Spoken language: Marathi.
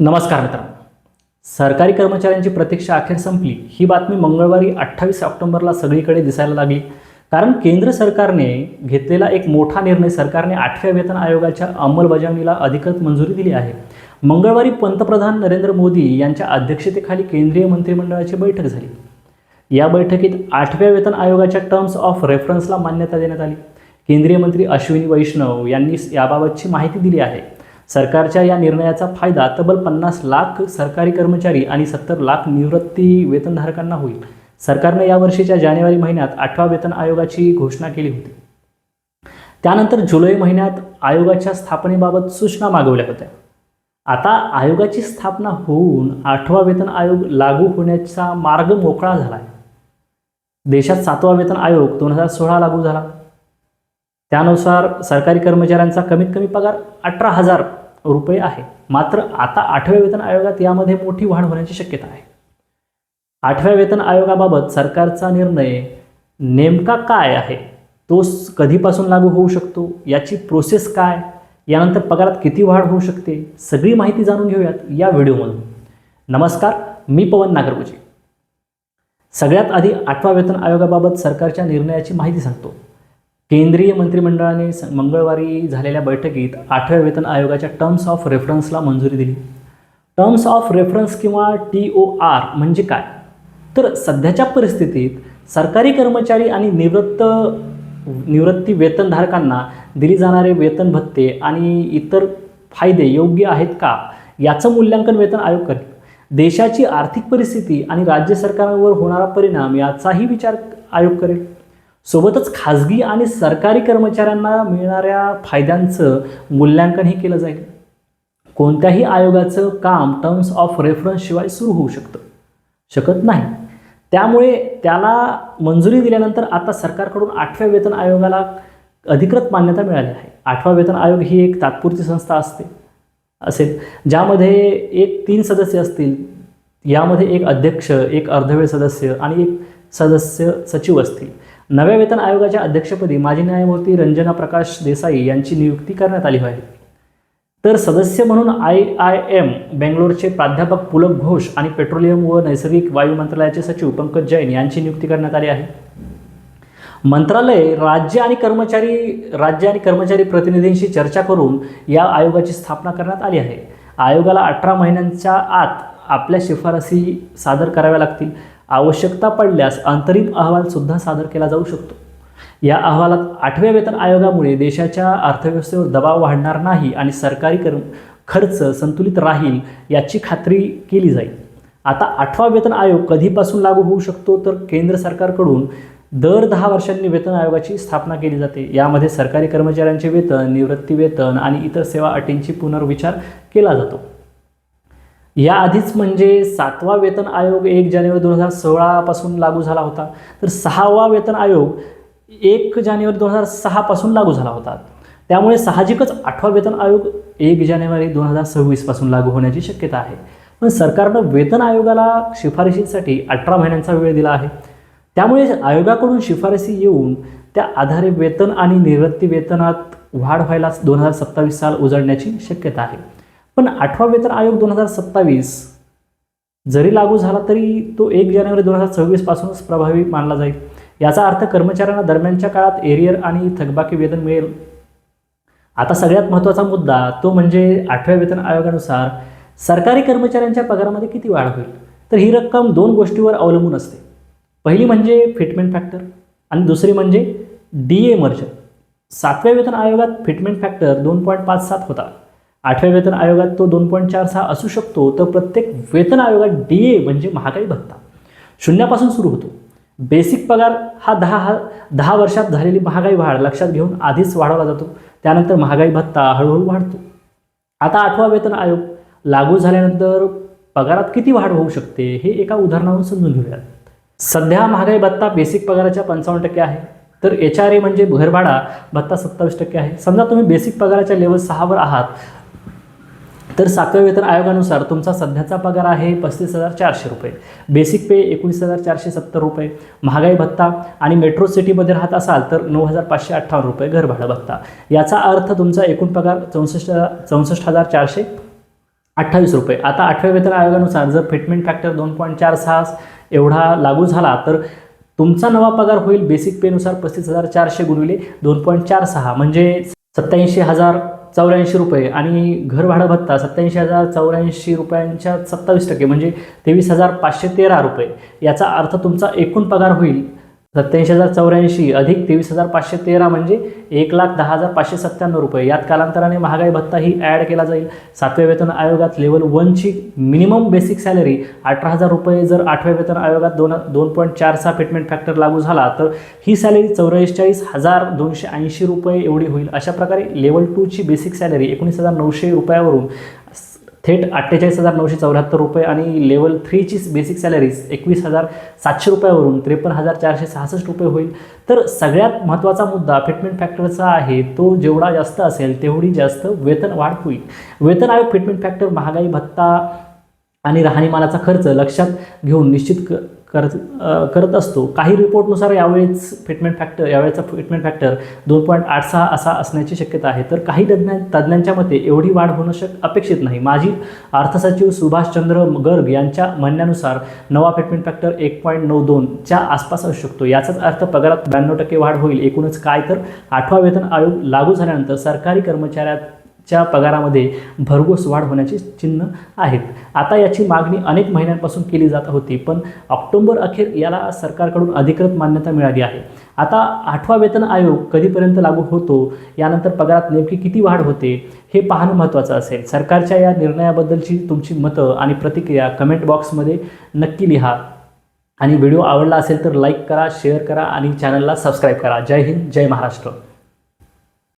नमस्कार मित्रांनो. सरकारी कर्मचाऱ्यांची प्रतीक्षा अखेर संपली. ही बातमी मंगळवारी अठ्ठावीस ऑक्टोबरला सगळीकडे दिसायला लागली. कारण केंद्र सरकारने घेतलेला एक मोठा निर्णय सरकारने आठव्या वेतन आयोगाच्या अंमलबजावणीला अधिकृत मंजुरी दिली आहे. मंगळवारी पंतप्रधान नरेंद्र मोदी यांच्या अध्यक्षतेखाली केंद्रीय मंत्रिमंडळाची बैठक झाली. या बैठकीत आठव्या वेतन आयोगाच्या टर्म्स ऑफ रेफरन्सला मान्यता देण्यात आली. केंद्रीय मंत्री अश्विनी वैष्णव यांनी याबाबतची माहिती दिली आहे. सरकारच्या या निर्णयाचा फायदा तब्बल पन्नास लाख सरकारी कर्मचारी आणि सत्तर लाख निवृत्ती वेतनधारकांना होईल. सरकारने या वर्षीच्या जानेवारी महिन्यात आठवा वेतन आयोगाची घोषणा केली होती. त्यानंतर जुलै महिन्यात आयोगाच्या स्थापनेबाबत सूचना मागवल्या होत्या. आता आयोगाची स्थापना होऊन आठवा वेतन आयोग लागू होण्याचा मार्ग मोकळा झाला आहे देशात सातवा वेतन आयोग दोन हजार सोळा लागू झाला. त्यानुसार सरकारी कर्मचाऱ्यांचा कमीत कमी पगार अठरा हजार रुपये आहे. मात्र आता आठव्या वेतन आयोगात यामध्ये मोठी वाढ होण्याची शक्यता आहे. आठव्या वेतन आयोगाबाबत सरकारचा निर्णय नेमका काय आहे? तो कधीपासून लागू होऊ शकतो? याची प्रोसेस काय? यानंतर पगारात किती वाढ होऊ शकते? सगळी माहिती जाणून घेऊयात या व्हिडिओमधून. नमस्कार मी पवन नागरगुजी. सगळ्यात आधी आठवा वेतन आयोगाबाबत सरकारच्या निर्णयाची माहिती सांगतो. केंद्रीय मंत्रिमंडळाने स- मंगळवारी झालेल्या बैठकीत आठव्या वेतन आयोगाच्या टर्म्स ऑफ रेफरन्सला मंजुरी दिली. टर्म्स ऑफ रेफरन्स किंवा टी ओ आर म्हणजे काय? तर सध्याच्या परिस्थितीत सरकारी कर्मचारी आणि निवृत्त निवृत्ती वेतनधारकांना दिली जाणारे वेतन भत्ते आणि इतर फायदे योग्य आहेत का? याचं मूल्यांकन वेतन आयोग करेल. देशाची आर्थिक परिस्थिती आणि राज्य सरकारांवर होणारा परिणाम याचाही विचार आयोग करेल. सोबतच खाजगी आणि सरकारी कर्मचाऱ्यांना मिळणाऱ्या फायद्यांचं मूल्यांकनही केलं जाईल. कोणत्याही आयोगाचं काम टर्म्स ऑफ रेफरन्स शिवाय सुरू होऊ शकतं. शकत नाही. त्यामुळे त्याला मंजुरी दिल्यानंतर आता सरकारकडून आठव्या वेतन आयोगाला अधिकृत मान्यता मिळाली आहे. आठवा वेतन आयोग ही एक तात्पुरती संस्था असते. असेल. ज्यामध्ये एक तीन सदस्य असतील. यामध्ये एक अध्यक्ष एक अर्धवेळ सदस्य आणि एक सदस्य सचिव असतील. नव्या वेतन आयोगाच्या अध्यक्षपदी माजी न्यायमूर्ती रंजना प्रकाश देसाई यांची नियुक्ती करण्यात आली आहे तर सदस्य म्हणून आय आय एम बेंगलोरचे प्राध्यापक पुलक घोष आणि पेट्रोलियम व नैसर्गिक वायू मंत्रालयाचे सचिव पंकज जैन यांची नियुक्ती करण्यात आली आहे. मंत्रालय राज्य आणि कर्मचारी राज्य आणि कर्मचारी प्रतिनिधींशी चर्चा करून या आयोगाची स्थापना करण्यात आली आहे. आयोगाला अठरा महिन्यांच्या आत आपल्या शिफारसी सादर कराव्या लागतील. आवश्यकता पडल्यास अंतरिम अहवालसुद्धा सादर केला जाऊ शकतो. या अहवालात आठव्या वेतन आयोगामुळे देशाच्या अर्थव्यवस्थेवर दबाव वाढणार नाही आणि सरकारी कर खर्च संतुलित राहील याची खात्री केली जाईल. आता आठवा वेतन आयोग कधीपासून लागू होऊ शकतो? तर केंद्र सरकारकडून दर दहा वर्षांनी वेतन आयोगाची स्थापना केली जाते. यामध्ये सरकारी कर्मचाऱ्यांचे वेतन निवृत्ती वेतन आणि इतर सेवा अटींची पुनर्विचार केला जातो. याआधीच म्हणजे सातवा वेतन आयोग एक जानेवारी दोन हजार सोळापासून लागू झाला होता. तर सहावा वेतन आयोग एक जानेवारी दोन हजार सहापासून लागू झाला होता. त्यामुळे साहजिकच आठवा वेतन आयोग एक जानेवारी दोन हजार सव्वीसपासून लागू होण्याची शक्यता आहे. पण सरकारनं वेतन आयोगाला शिफारशींसाठी अठरा महिन्यांचा वेळ दिला आहे. त्यामुळे आयोगाकडून शिफारसी येऊन त्या आधारे वेतन आणि निवृत्ती वेतनात वाढ व्हायला दोन हजार सत्तावीस साल उजळण्याची शक्यता आहे. पण आठवा वेतन आयोग दोन हजार सत्तावीस जरी लागू झाला तरी तो एक जानेवारी दोन हजार सव्वीसपासूनच प्रभावी मानला जाईल. याचा अर्थ कर्मचाऱ्यांना दरम्यानच्या काळात एरियर आणि थकबाकी वेतन मिळेल. आता सगळ्यात महत्त्वाचा मुद्दा तो म्हणजे आठव्या वेतन आयोगानुसार सरकारी कर्मचाऱ्यांच्या पगारामध्ये किती वाढ होईल? तर ही रक्कम दोन गोष्टीवर अवलंबून असते. पहिली म्हणजे फिटमेंट फॅक्टर आणि दुसरी म्हणजे डी ए मर्जर. सातव्या वेतन आयोगात फिटमेंट फॅक्टर दोन पॉईंट पाच सात होता. आठव्या वेतन आयोगात तो दोन पॉईंट चार सहा असू शकतो तर प्रत्येक वेतन आयोगात डी ए म्हणजे महागाई भत्ता. शून्यापासून सुरू होतो. बेसिक पगार हा दहा हा दहा वर्षात झालेली महागाई वाढ लक्षात घेऊन आधीच वाढवला जातो. त्यानंतर महागाई भत्ता हळूहळू वाढतो. आता आठवा वेतन आयोग लागू झाल्यानंतर पगारात किती वाढ होऊ शकते हे एका उदाहरणावरून समजून घेऊयात. सध्या महागाई भत्ता बेसिक पगाराच्या पंचावन्न टक्के आहे तर एच आर ए म्हणजे घरभाडा भत्ता सत्तावीस टक्के आहे. समजा तुम्ही बेसिक पगाराच्या लेवल सहावर आहात तर सातव्या वेतन आयोगानुसार तुमचा सध्याचा पगार आहे पस्तीस हजार चारशे रुपये. बेसिक पे एकोणीस हजार चारशे सत्तर रुपये. महागाई भत्ता आणि मेट्रो सिटीमध्ये राहत असाल तर नऊ हजार पाचशे अठ्ठावन्न रुपये घरभाडा भत्ता. याचा अर्थ तुमचा एकूण पगार चौसष्ट चौसष्ट हजार चारशे अठ्ठावीस रुपये. आता आठव्या वेतन आयोगानुसार जर फिटमेंट फॅक्टर दोन पॉईंट चार सहा एवढा लागू झाला तर तुमचा नवा पगार होईल बेसिक पेनुसार पस्तीस हजार चारशे गुणिले दोन पॉईंट चार सहा. म्हणजे सत्याऐंशी हजार चौऱ्याऐंशी रुपये आणि घर भाडं भत्ता सत्याऐंशी हजार चौऱ्याऐंशी रुपयांच्या सत्तावीस टक्के म्हणजे तेवीस हजार पाचशे तेरा रुपये. याचा अर्थ तुमचा एकूण पगार होईल सत्याऐंशी हजार चौऱ्याऐंशी अधिक तेवीस हजार पाचशे तेरा म्हणजे एक लाख दहा हजार पाचशे सत्त्याण्णव रुपये. यात कालांतराने महागाई भत्ता ही ॲड केला जाईल. सातव्या वेतन आयोगात लेवल वनची मिनिमम बेसिक सॅलरी अठरा हजार रुपये जर आठव्या वेतन आयोगात दोन दोन पॉईंट चार सहा फिटमेंट फॅक्टर लागू झाला तर ही सॅलरी चौवेचाळीस हजार दोनशे ऐंशी रुपये एवढी होईल. अशा प्रकारे लेवल टूची बेसिक सॅलरी एकोणीस हजार नऊशे रुपयावरून थेट अठ्ठेचाळीस हजार नऊशे चौऱ्याहत्तर रुपये आणि लेवल थ्रीची बेसिक सॅलरीज एकवीस हजार सातशे रुपयावरून त्रेपन्न हजार चारशे सहासष्ट रुपये होईल. तर सगळ्यात महत्त्वाचा मुद्दा फिटमेंट फॅक्टरचा आहे तो जेवढा जास्त असेल तेवढी जास्त वेतन वाढ होईल. वेतन आयोग फिटमेंट फॅक्टर महागाई भत्ता आणि राहणीमानाचा खर्च लक्षात घेऊन निश्चित क करत करत असतो. काही रिपोर्टनुसार यावेळेस फिटमेंट फॅक्टर यावेळेचा फिटमेंट फॅक्टर दोन पॉईंट आठ सहा असा असण्याची शक्यता आहे. तर काही तज्ज्ञ तज्ज्ञांच्या मते एवढी वाढ होणं शक अपेक्षित नाही. माजी अर्थसचिव सुभाषचंद्र गर्ग यांच्या म्हणण्यानुसार नवा फिटमेंट फॅक्टर एक पॉईंट नऊ दोनच्या आसपास असू शकतो. याचाच अर्थ पगारात ब्याण्णव टक्के वाढ होईल. एकूणच काय तर आठवा वेतन आयोग लागू झाल्यानंतर सरकारी कर्मचाऱ्यात च्या पगारामध्ये भरघोस वाढ होण्याची चिन्ह आहेत. आता याची मागणी अनेक महिन्यांपासून केली जात होती पण ऑक्टोबर अखेर याला सरकारकडून अधिकृत मान्यता मिळाली आहे. आता आठवा वेतन आयोग कधीपर्यंत लागू होतो यानंतर पगारात नेमकी किती वाढ होते हे पाहणं महत्त्वाचं असेल. सरकारच्या या निर्णयाबद्दलची तुमची मतं आणि प्रतिक्रिया कमेंट बॉक्समध्ये नक्की लिहा. आणि व्हिडिओ आवडला असेल तर लाईक करा शेअर करा आणि चॅनलला सबस्क्राईब करा. जय हिंद जय महाराष्ट्र.